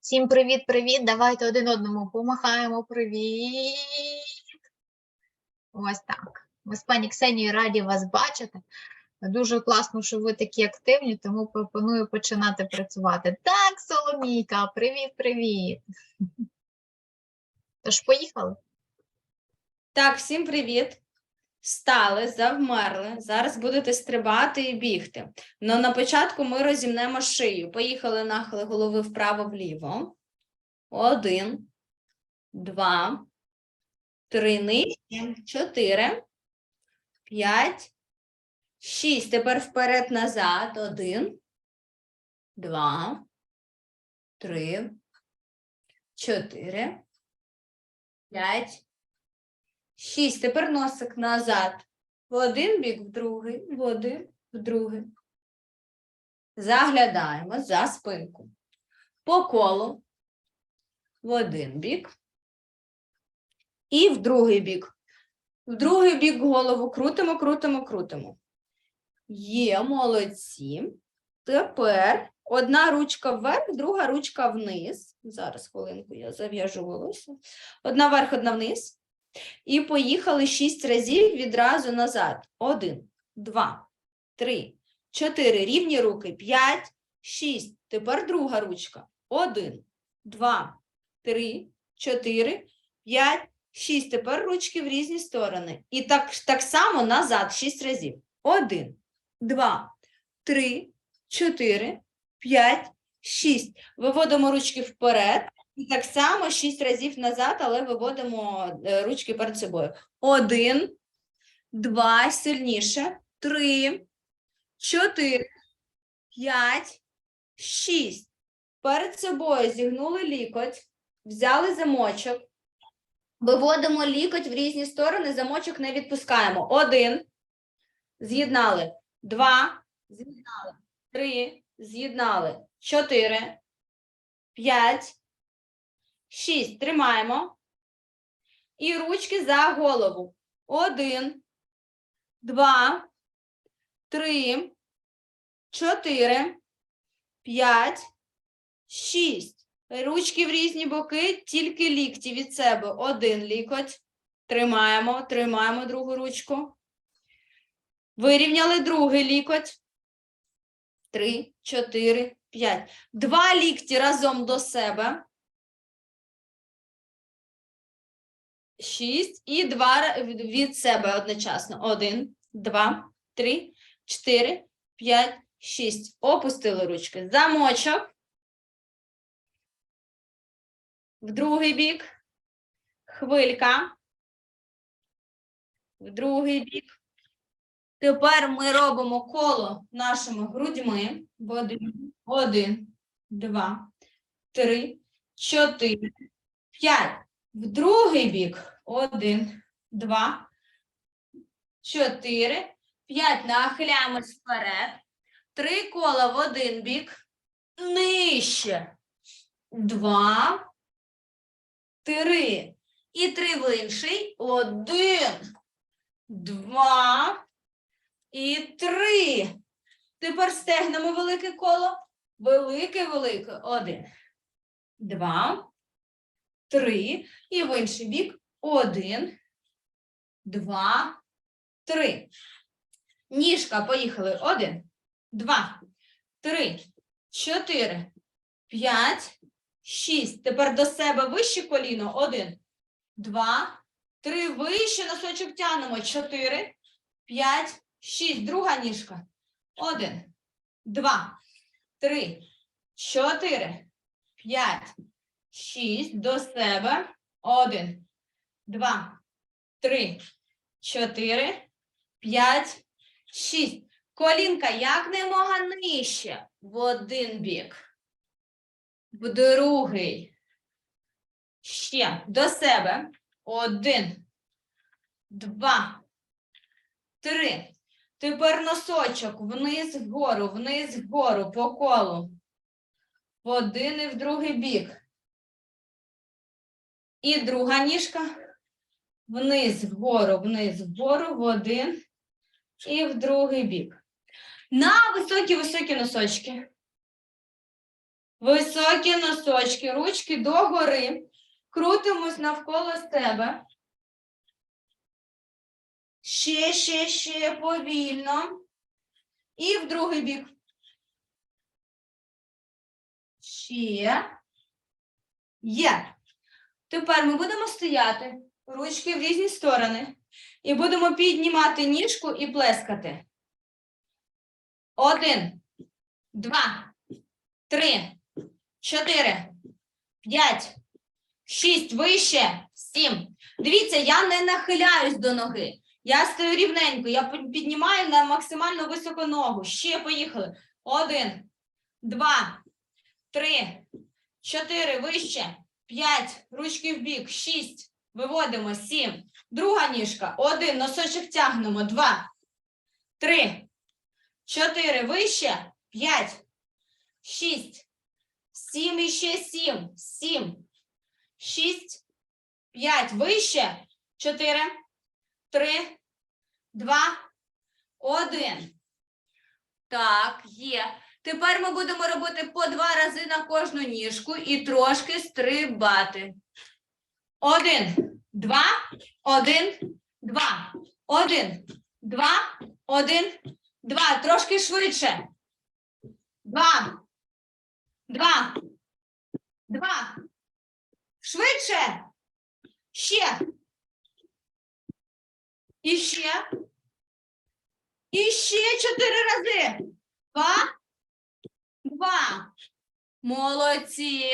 Всім привіт-привіт! Давайте один одному помахаємо. Привіт! Ось так. Ми з пані Ксенією раді вас бачити. Дуже класно, що ви такі активні, тому пропоную починати працювати. Так, Соломійка, привіт-привіт! Тож, поїхали? Так, всім привіт. Стали, завмерли. Зараз будете стрибати і бігти. Но на початку ми розімнемо шию. Поїхали нахили голови вправо-вліво. Один, два, три, нижче, чотири, п'ять, шість. Тепер вперед-назад. Один, два, три, чотири, п'ять. Шість. Тепер носик назад. В один бік, в другий, в один, в другий. Заглядаємо за спинку. По колу. В один бік. І в другий бік. В другий бік голову крутимо, крутимо, крутимо. Є, молодці. Тепер одна ручка вверх, друга ручка вниз. Зараз хвилинку я зав'яжу волосся. Одна вверх, одна вниз. І поїхали шість разів відразу назад. Один, два, три, чотири. Рівні руки. П'ять, шість. Тепер друга ручка. Один, два, три, чотири, п'ять, шість. Тепер ручки в різні сторони. І так, так само назад шість разів. Один, два, три, чотири, п'ять, шість. Виводимо ручки вперед. І так само шість разів назад, але виводимо е, ручки перед собою. Один, два, сильніше, три, чотири, п'ять, шість. Перед собою зігнули лікоть, взяли замочок. Виводимо лікоть в різні сторони, замочок не відпускаємо. Один, з'єднали. Два, з'єднали. Три, з'єднали. Чотири, п'ять, Шість. Тримаємо. І ручки за голову. Один, два, три, чотири, п'ять, шість. Ручки в різні боки, тільки лікті від себе. Один лікоть. Тримаємо, тримаємо другу ручку. Вирівняли другий лікоть. Три, чотири, п'ять. Два лікті разом до себе. Шість і два від- себе одночасно. Один, два, три, чотири, п'ять, шість. Опустили ручки. Замочок. В другий бік. Хвилька. В другий бік. Тепер ми робимо коло нашими грудьми. Один, один, два, три, чотири, п'ять. В другий бік. Один, два, чотири, п'ять. Нахиляємось вперед. Три кола в один бік. Нижче. Два, три. І три в інший. Один, два і три. Тепер стегнемо велике коло. Велике-велике. Один, два, три. І в інший бік. Один, два, три. Ніжка, поїхали. Один, два, три, чотири, п'ять, шість. Тепер до себе вище коліно. Один, два, три. Вище носочок тянемо. Чотири, п'ять, шість. Друга ніжка. Один, два, три, чотири, п'ять, шість. До себе. Один, два, три, чотири, п'ять, шість. Колінка якнаймога нижче в один бік, в другий. Ще до себе. Один, два, три. Тепер носочок вниз вгору, вниз вгору по колу. В один і в другий бік. І друга ніжка вниз, вгору, вниз, вгору, в один і в другий бік. На високі-високі носочки. Високі носочки, ручки догори. Крутимось навколо себе. Ще, ще, ще повільно. І в другий бік. Ще. Є. Тепер ми будемо стояти, ручки в різні сторони. І будемо піднімати ніжку і плескати. Один, два, три, чотири, п'ять, шість, вище, сім. Дивіться, я не нахиляюсь до ноги. Я стою рівненько, я піднімаю на максимально високу ногу. Ще поїхали. Один, два, три, чотири, вище, п'ять, ручки в бік, шість. Виводимо, сім. Друга ніжка. Один, носочок тягнемо. Два, три, чотири, вище, п'ять, шість, сім і ще сім, сім, шість, п'ять, вище, чотири, три, два, один. Так, є. Тепер ми будемо робити по два рази на кожну ніжку і трошки стрибати. Один, два, один, два, один, два, один, два. Трошки швидше. Два, два, два. Швидше. Ще. І ще. І ще чотири рази. Два. Два. Молодці.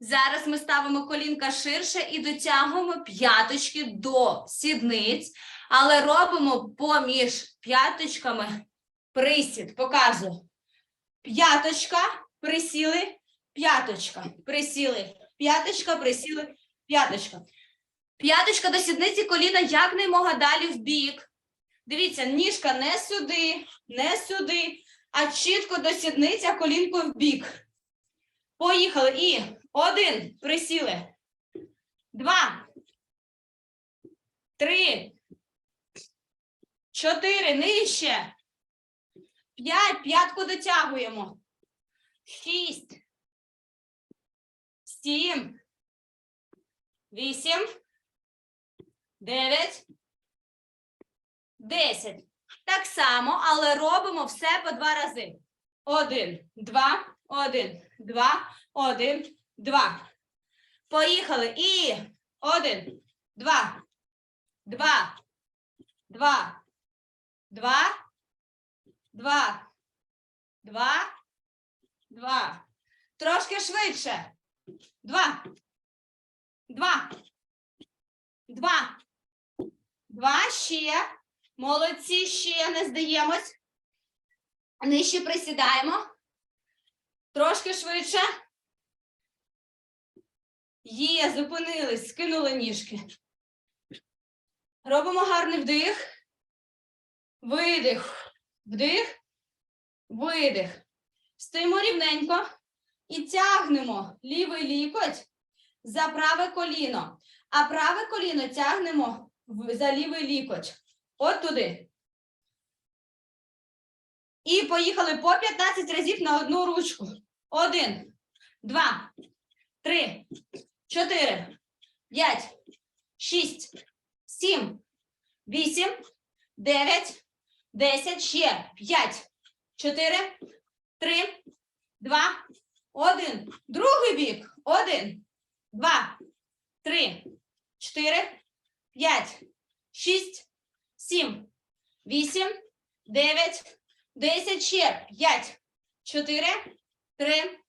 Зараз ми ставимо колінка ширше і дотягуємо п'яточки до сідниць, але робимо поміж п'яточками присід. Показую. П'яточка, присіли, п'яточка, присіли, п'яточка, присіли, п'яточка. П'яточка до сідниці, коліна якнаймога далі в бік. Дивіться, ніжка не сюди, не сюди, а чітко до сідниці, а колінкою в бік. Поїхали. І один. Присіли. Два. Три. Чотири. Нижче. П'ять. П'ятку дотягуємо. Шість. Сім. Вісім. Дев'ять. Десять. Так само, але робимо все по два рази. Один, два, один, два, один, два. Поїхали. І один, два, два, два, два, два, два, два. Трошки швидше. Два. Два. Два. Два ще. Молодці, ще не здаємось. Нижче присідаємо. Трошки швидше. Є, зупинились, скинули ніжки. Робимо гарний вдих. Видих. Вдих. Видих. Стоїмо рівненько і тягнемо лівий лікоть за праве коліно. А праве коліно тягнемо за лівий лікоть. От туди. І поїхали по 15 разів на одну ручку. Один, два, три, чотири, п'ять, шість, сім, вісім, дев'ять, десять, ще п'ять, чотири, три, два, один. Другий бік. Один, два, три, чотири, п'ять, шість, сім, вісім, дев'ять, десять, ще п'ять, чотири, три,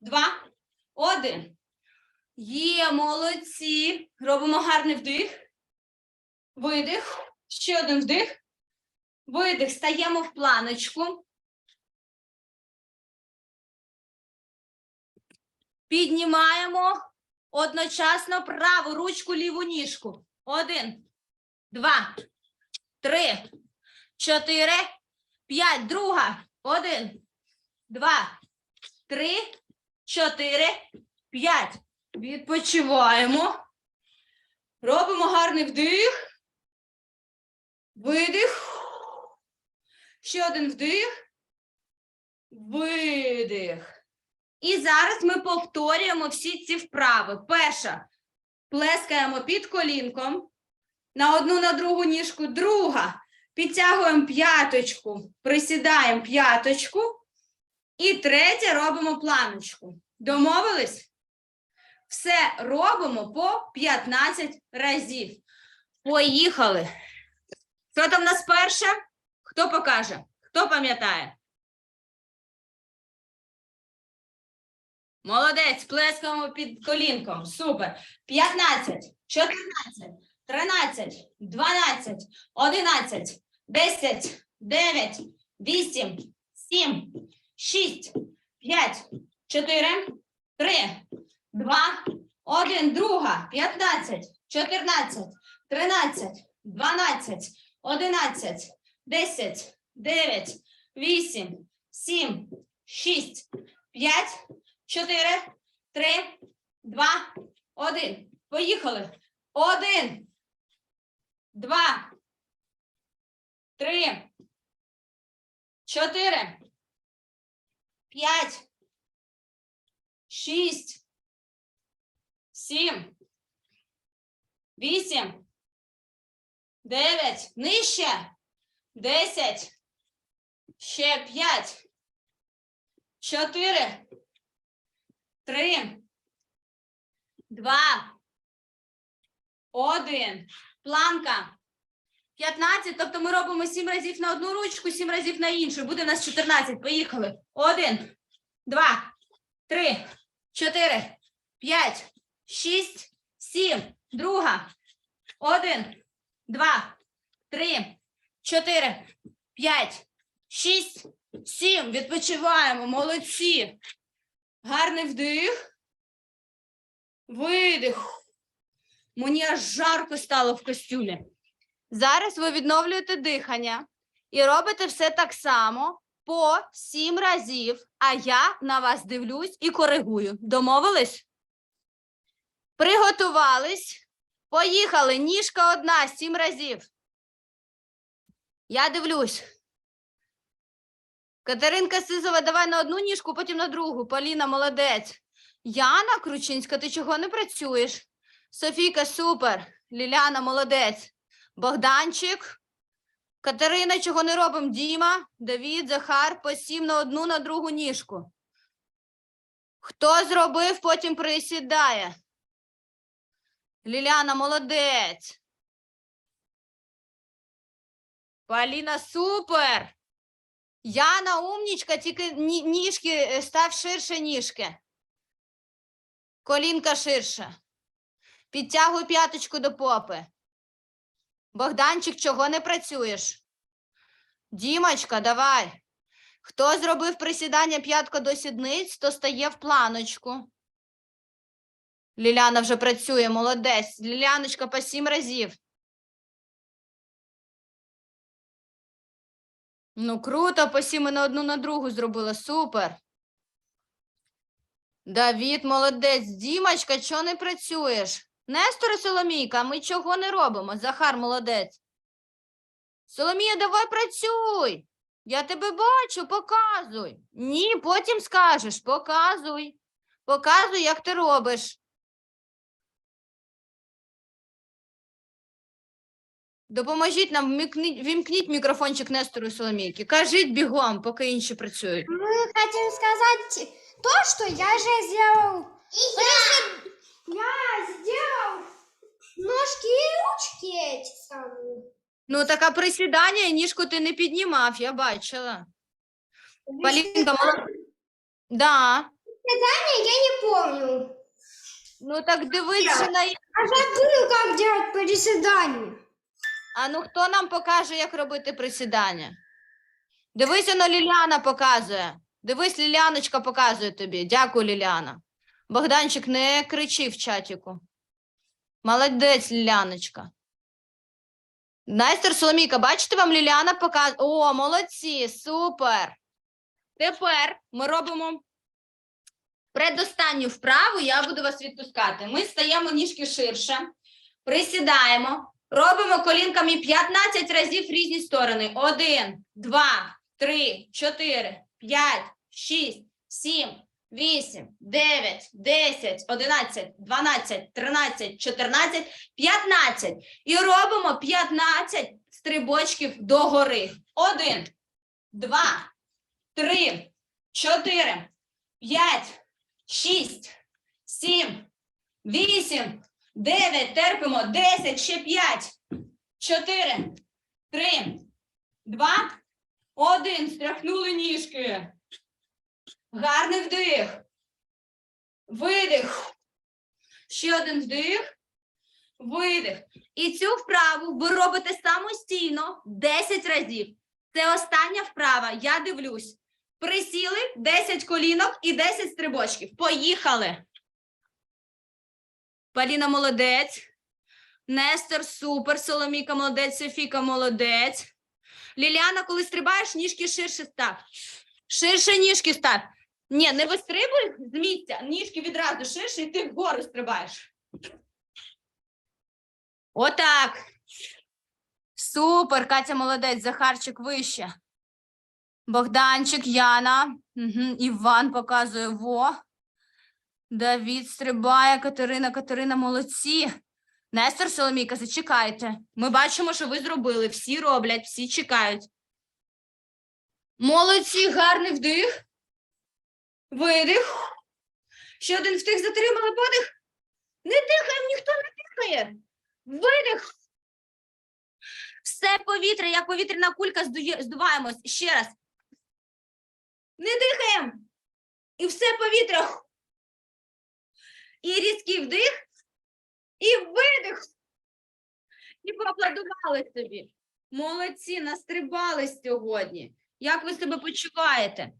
два, один. Є, молодці. Робимо гарний вдих. Видих. Ще один вдих. Видих. Стаємо в планочку. Піднімаємо одночасно праву ручку, ліву ніжку. Один, два, три, чотири, п'ять. Друга. Один, два, три, чотири, п'ять. Відпочиваємо. Робимо гарний вдих. Видих. Ще один вдих. Видих. І зараз ми повторюємо всі ці вправи. Перша. Плескаємо під колінком. На одну на другу ніжку. Друга. Підтягуємо п'яточку. Присідаємо п'яточку. І третє робимо планочку. Домовились? Все робимо по 15 разів. Поїхали. Що там у нас перше? Хто покаже? Хто пам'ятає? Молодець, плескаємо під колінком. Супер. 15, 14, 13, 12, 11, 10, 9, 8, 7, 6, 5, 4, 3, 2, 1. Друга. 15, 14, 13, 12, 11, 10, 9, 8, 7, 6, 5, 4, 3, 2, 1. Поїхали. Один, два, три, чотири, п'ять, шість, сім, вісім, дев'ять, нижче, десять, ще п'ять, чотири, три, два, один. Планка. 15, тобто ми робимо 7 разів на одну ручку, 7 разів на іншу. Буде у нас 14. Поїхали. Один, два, три, чотири, п'ять, шість, сім. Друга. Один, два, три, чотири, п'ять, шість, сім. Відпочиваємо. Молодці. Гарний вдих. Видих. Мені аж жарко стало в костюмі. Зараз ви відновлюєте дихання і робите все так само по сім разів, а я на вас дивлюсь і коригую. Домовились? Приготувались. Поїхали. Ніжка одна, сім разів. Я дивлюсь. Катеринка Сизова, давай на одну ніжку, потім на другу. Поліна, молодець. Яна Кручинська, ти чого не працюєш? Софійка, супер. Ліляна, молодець. Богданчик. Катерина, чого не робимо? Діма, Давід, Захар, по сім на одну, на другу ніжку. Хто зробив, потім присідає. Ліляна, молодець. Поліна, супер. Яна, умнічка, тільки ніжки, е, став ширше ніжки. Колінка ширше. Підтягуй п'яточку до попи. Богданчик, чого не працюєш? Дімочка, давай. Хто зробив присідання п'ятка до сідниць, то стає в планочку. Ліляна вже працює, молодець. Ліляночка по сім разів. Ну, круто, по сім і на одну на другу зробила. Супер. Давід, молодець. Дімочка, чого не працюєш? Нестор і Соломійка, ми чого не робимо? Захар, молодець. Соломія, давай працюй. Я тебе бачу, показуй. Ні, потім скажеш, показуй. Показуй, як ти робиш. Допоможіть нам, вімкніть мікрофончик Нестору і Соломійки. Кажіть бігом, поки інші працюють. Мы хотим сказать то, что я же сделал. И я сделал ножки и ручки эти самые. Ну, така присідання і ніжку ти не піднімав, я бачила. Полінка, молодець. Да. Я не помню. Ну так дивись же на А забыл, как делать приседания. А ну хто нам покаже, як робити присідання? Дивися, на Ліляна показує. Дивись, Ліляночка показує тобі. Дякую, Ліляна. Богданчик, не кричи в чатіку. Молодець, Ліляночка. Настер Соломійка, бачите, вам Ліляна показує. О, молодці, супер. Тепер ми робимо предостанню вправу, я буду вас відпускати. Ми стаємо ніжки ширше, присідаємо. Робимо колінками 15 разів різні сторони. Один, два, три, чотири, п'ять, шість, сім, 8, 9, 10, 11, 12, 13, 14, 15. І робимо 15 стрибочків догори. 1, 2, 3, 4, 5, 6, 7, 8, 9, терпимо, 10, ще 5, 4, 3, 2, 1. Стряхнули ніжки. Гарний вдих. Видих. Ще один вдих. Видих. І цю вправу ви робите самостійно 10 разів. Це остання вправа. Я дивлюсь. Присіли 10 колінок і 10 стрибочків. Поїхали. Поліна молодець. Нестор супер. Соломіка молодець. Софіка молодець. Ліліана, коли стрибаєш, ніжки ширше став. Ширше ніжки став. Ні, не вистрибуй з місця, ніжки відразу ширше, і ти вгору стрибаєш. Отак. Супер, Катя молодець, Захарчик вище. Богданчик, Яна. Угу. Іван показує во. Давід стрибає, Катерина, Катерина, молодці. Нестор Соломійка, зачекайте. Ми бачимо, що ви зробили. Всі роблять, всі чекають. Молодці, гарний вдих. Видих. Ще один вдих, затримали подих. Не дихаємо, ніхто не дихає. Видих. Все повітря, як повітряна кулька, здуваємось. Ще раз. Не дихаємо. І все повітря. І різкий вдих, і видих. І поаплодували собі. Молодці, настрибались сьогодні. Як ви себе почуваєте?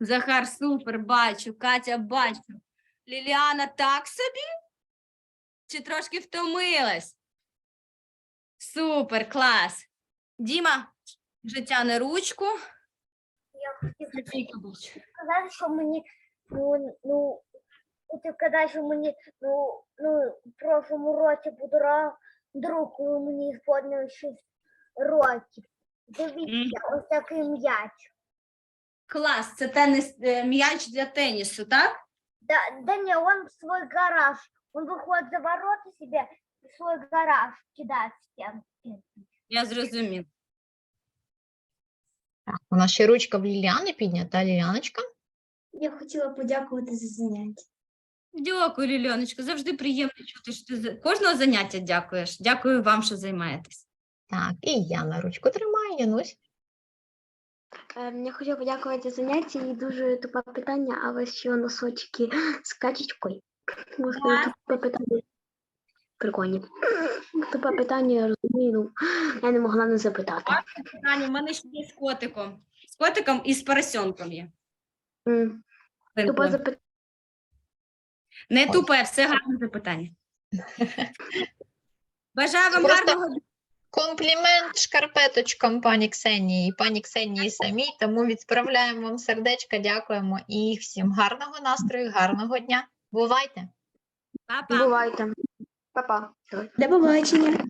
Захар, супер, бачу. Катя, бачу. Ліліана так собі? Чи трошки втомилась? Супер, клас. Діма, вже тяне ручку. Я хотів сказати, що мені, ну, ну, хотів сказати, що мені, ну, ну, в прошлому році подарував друг, коли мені сповнилось 6 років. Дивіться, ось такий м'яч. Клас, це тенис, е, м'яч для тенісу, так? Да, да не, он в свой гараж. Он выходит за ворота себе в свой гараж кидает в стенки. Я зрозумів. Так, у нас ще ручка в Ліліани піднята. Ліліаночка. Я хотіла подякувати за заняття. Дякую, Ліляночка. Завжди приємно чути, що ти за- кожного заняття дякуєш. Дякую вам, що займаєтесь. Так, і Яна ручку тримає, Янусь. Я хотіла подякувати за заняття і дуже тупе питання, але що носочки з качечкою. Може, Клас. тупе питання. Прикольні. Тупе питання, я розумію, ну, я не могла не запитати. Питання в мене ще є з котиком. З котиком і з поросенком є. М, Тупе запитання. Не тупе, все гарне запитання. Бажаю вам Просто- гарного дня. Комплімент шкарпеточкам пані Ксенії і пані Ксенії самій. Тому відправляємо вам сердечка, дякуємо і всім гарного настрою, гарного дня. Бувайте! Па-па. Бувайте. Па-па. До побачення.